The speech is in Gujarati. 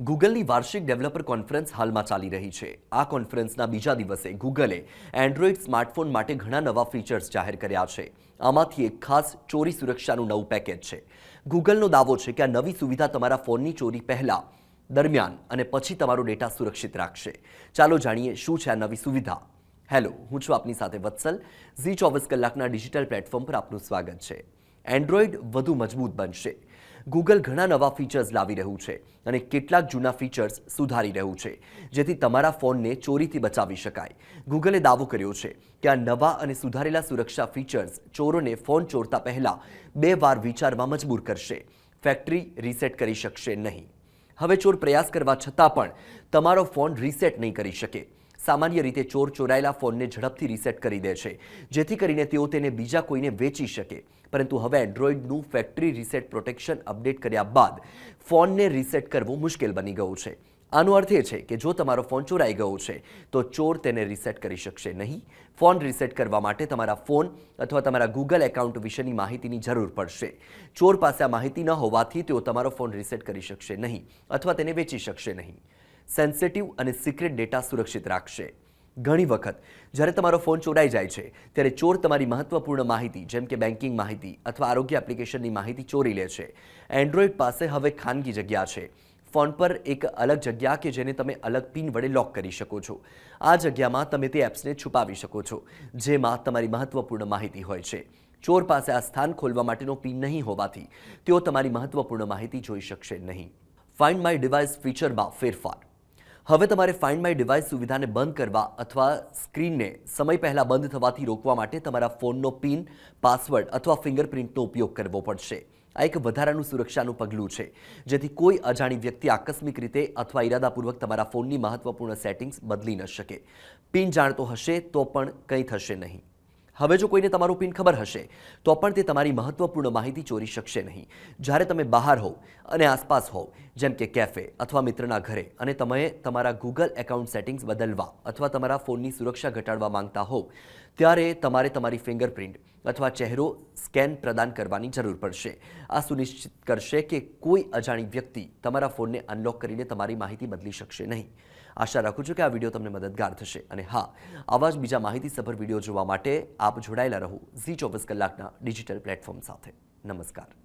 ગૂગલની વાર્ષિક ડેવલપર કોન્ફરન્સ હાલમાં ચાલી રહી છે. આ કોન્ફરન્સના બીજા દિવસે ગૂગલે એન્ડ્રોઇડ સ્માર્ટફોન માટે ઘણા નવા ફીચર્સ જાહેર કર્યા છે. આમાંથી એક ખાસ ચોરી સુરક્ષાનું નવું પેકેજ છે. ગૂગલનો દાવો છે કે આ નવી સુવિધા તમારા ફોનની ચોરી પહેલાં દરમિયાન અને પછી તમારો ડેટા સુરક્ષિત રાખશે. ચાલો જાણીએ શું છે આ નવી સુવિધા. હેલો હું છું આપની સાથે વત્સલ. ઝી ચોવીસ કલાકના ડિજિટલ પ્લેટફોર્મ પર આપનું સ્વાગત છે. એન્ડ્રોઇડ વધુ મજબૂત બનશે. ગૂગલ ઘણા નવા ફીચર્સ લાવી રહ્યું છે અને કેટલાક જૂના ફીચર્સ સુધારી રહ્યું છે, જેથી તમારા ફોનને ચોરીથી બચાવી શકાય. ગૂગલે દાવો કર્યો છે કે આ નવા અને સુધારેલા સુરક્ષા ફીચર્સ ચોરોને ફોન ચોરતા પહેલા બે વાર વિચારવા મજબૂર કરશે. ફેક્ટરી રીસેટ કરી શકશે નહીં. હવે ચોર પ્રયાસ કરવા છતાં પણ તમારો ફોન રીસેટ નહીં કરી શકે. સામાન્ય રીતે ચોર ચોરાયેલા ફોનને ઝડપથી રીસેટ કરી દે છે, જેથી કરીને તેઓ તેને બીજા કોઈને વેચી શકે. પરંતુ હવે એન્ડ્રોઇડનું ફેક્ટરી રીસેટ પ્રોટેક્શન અપડેટ કર્યા બાદ ફોનને રીસેટ કરવું મુશ્કેલ બની ગયું છે. આનો અર્થ એ છે કે જો તમારો ફોન ચોરાઈ ગયો છે, તો ચોર તેને રીસેટ કરી શકશે નહીં. ફોન રીસેટ કરવા માટે તમારા ફોન અથવા તમારા ગૂગલ એકાઉન્ટ વિશેની માહિતીની જરૂર પડશે. ચોર પાસે આ માહિતી ન હોવાથી તેઓ તમારો ફોન રીસેટ કરી શકશે નહીં અથવા તેને વેચી શકશે નહીં. સેન્સિટિવ અને સિક્રેટ ડેટા સુરક્ષિત રાખશે. ઘણી વખત, જ્યારે તમારો ફોન ચોરાઈ જાય છે, ત્યારે ચોર તમારી મહત્વપૂર્ણ માહિતી, જેમ કે બેન્કિંગ માહિતી અથવા આરોગ્ય એપ્લિકેશનની માહિતી ચોરી લે છે. એન્ડ્રોઇડ પાસે હવે ખાનગી જગ્યા છે. ફોન પર એક અલગ જગ્યા કે જેને તમે અલગ પિન વડે લોક કરી શકો છો. આ જગ્યામાં તમે તે એપ્સને છુપાવી શકો છો, જેમાં તમારી મહત્વપૂર્ણ માહિતી હોય છે. ચોર પાસે આ સ્થાન ખોલવા માટેનો પિન નહીં હોવાથી તેઓ તમારી મહત્વપૂર્ણ માહિતી જોઈ શકશે નહીં. ફાઇન્ડ માય ડિવાઇસ ફીચરમાં ફેરફાર. હવે તમારે ફાઇન્ડ માય ડિવાઇસ સુવિધાને બંધ કરવા અથવા સ્ક્રીનને સમય પહેલાં બંધ થવાથી રોકવા માટે તમારા ફોનનો પિન, પાસવર્ડ અથવા ફિંગરપ્રિન્ટનો ઉપયોગ કરવો પડશે. આ એક વધારાનું સુરક્ષાનું પગલું છે, જેથી કોઈ અજાણી વ્યક્તિ આકસ્મિક રીતે અથવા ઇરાદાપૂર્વક તમારા ફોનની મહત્વપૂર્ણ સેટિંગ્સ બદલી ન શકે. પિન જાણતો હશે તો પણ કંઈ થશે નહીં. હવે જો કોઈને તમારું પિન ખબર હશે, તો પણ તે તમારી મહત્વપૂર્ણ માહિતી ચોરી શકશે નહીં. જ્યારે તમે બહાર હોવ અને આસપાસ હોવ, જેમ કે કેફે અથવા મિત્રના ઘરે, અને તમે તમારા ગૂગલ એકાઉન્ટ સેટિંગ્સ બદલવા અથવા તમારા ફોનની સુરક્ષા ઘટાડવા માંગતા હોવ ત્યારે તમારે તમારી ફિંગરપ્રિન્ટ અથવા ચહેરો સ્કેન પ્રદાન કરવાની જરૂર પડશે. આ સુનિશ્ચિત કરશે કે કોઈ અજાણી વ્યક્તિ તમારા ફોનને અનલોક કરીને તમારી માહિતી બદલી શકશે નહીં. આશા રાખું છું કે આ વીડિયો તમને મદદગાર થશે. અને હા, આવા જ બીજા માહિતીસભર વીડિયો જોવા માટે આપ જોડાયેલા રહો ઝી ચોવીસ કલાકના ડિજિટલ પ્લેટફોર્મ સાથે. નમસ્કાર.